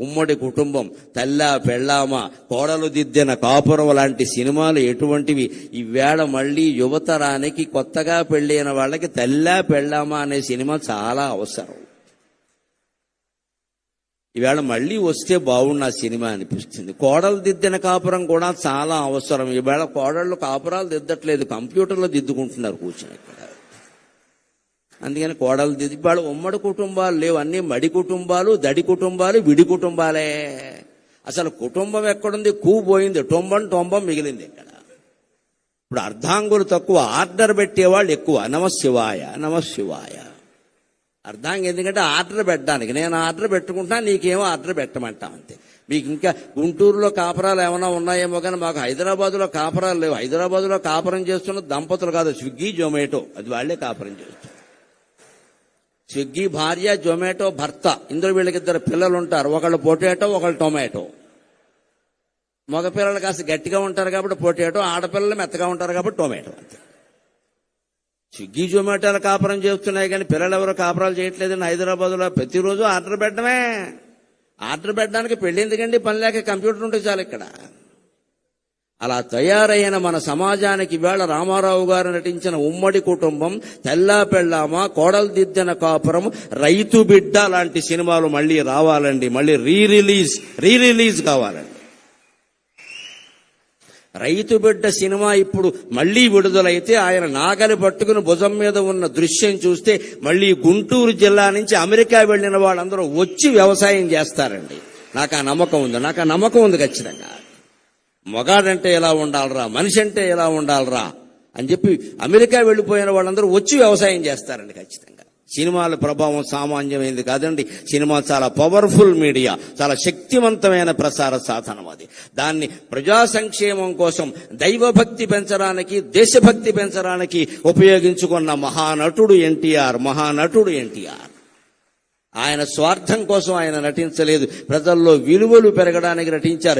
ఉమ్మడి కుటుంబం తల్ల పెళ్ళామ కోడలు దిద్దిన కాపురం లాంటి సినిమాలు ఎటువంటివి? ఈవేళ మళ్ళీ యువతరానికి కొత్తగా పెళ్ళైన వాళ్ళకి తల్ల పెళ్ళామా అనే సినిమా చాలా అవసరం. ఈవేళ మళ్ళీ వస్తే బాగుండు ఆ సినిమా అనిపిస్తుంది. కోడలు దిద్దిన కాపురం కూడా చాలా అవసరం. ఈవేళ కోడళ్ళు కాపురాలు దిద్దట్లేదు కంప్యూటర్లో దిద్దుకుంటున్నారు కూర్చొని ఇక్కడ. అందుకని కోడలు దిద్ది వాళ్ళు ఉమ్మడి కుటుంబాలు లేవు. అన్ని మడి కుటుంబాలు దడి కుటుంబాలు విడి కుటుంబాలే. అసలు కుటుంబం ఎక్కడుంది? కూ పోయింది. టొంబం టొంబం మిగిలింది ఇక్కడ. ఇప్పుడు అర్ధాంగులు తక్కువ. ఆర్డర్ పెట్టేవాళ్ళు ఎక్కువ. నమశివాయ నమశివాయ అర్థాంగం ఎందుకంటే ఆర్డర్ పెట్టడానికి. నేను ఆర్డర్ పెట్టుకుంటా నీకేమో ఆర్డర్ పెట్టమంటా అంతే. మీకు ఇంకా గుంటూరులో కాపురాలు ఏమైనా ఉన్నాయేమో కానీ మాకు హైదరాబాద్లో కాపురాలు లేవు. హైదరాబాద్లో కాపురం చేస్తున్న దంపతులు కాదు. స్విగ్గీ జొమాటో. అది వాళ్ళే కాపురం చేస్తారు స్విగ్గీ భార్య జొమాటో భర్త. ఇందులో వీళ్ళకిద్దరు పిల్లలు ఉంటారు ఒకళ్ళు పొటాటో ఒకళ్ళు టొమాటో. మగ పిల్లలు కాస్త గట్టిగా ఉంటారు కాబట్టి పొటాటో ఆడపిల్లలు మెత్తగా ఉంటారు కాబట్టి టొమాటో. స్విగ్గీ జొమాటోలు కాపురం చేస్తున్నాయి కానీ పిల్లలు ఎవరు కాపురాలు చేయట్లేదని హైదరాబాద్లో ప్రతిరోజు ఆర్డర్ పెట్టడమే. ఆర్డర్ పెట్టడానికి పెళ్ళి ఎందుకండి? పని లేక కంప్యూటర్ ఉంటే చాలు ఇక్కడ. అలా తయారైన మన సమాజానికి వేళ రామారావు గారు నటించిన ఉమ్మడి కుటుంబం తెల్లా పెళ్ళామ కోడలు దిద్దిన కాపురం రైతు బిడ్డ లాంటి సినిమాలు మళ్ళీ రావాలండి. మళ్ళీ రీ రిలీజ్ రీ రిలీజ్ కావాలండి. రైతు బిడ్డ సినిమా ఇప్పుడు మళ్ళీ విడుదలైతే ఆయన నాగలి పట్టుకుని భుజం మీద ఉన్న దృశ్యం చూస్తే మళ్ళీ గుంటూరు జిల్లా నుంచి అమెరికా వెళ్ళిన వాళ్ళందరూ వచ్చి వ్యవసాయం చేస్తారండి. నాకు ఆ నమ్మకం ఉంది. నాకు ఆ నమ్మకం ఉంది ఖచ్చితంగా. మగాడంటే ఎలా ఉండాలరా? మనిషి అంటే ఎలా ఉండాలరా? అని చెప్పి అమెరికా వెళ్ళిపోయిన వాళ్ళందరూ వచ్చి వ్యవసాయం చేస్తారండి ఖచ్చితంగా. సినిమాల ప్రభావం సామాన్యమైనది కాదండి. సినిమా చాలా పవర్ఫుల్ మీడియా చాలా శక్తివంతమైన ప్రసార సాధనం అది. దాన్ని ప్రజా సంక్షేమం కోసం దైవభక్తి పెంచడానికి దేశభక్తి పెంచడానికి ఉపయోగించుకున్న మహానటుడు ఎన్టీఆర్ మహానటుడు ఎన్టీఆర్. ఆయన స్వార్థం కోసం ఆయన నటించలేదు. ప్రజల్లో విలువలు పెరగడానికి నటించారు.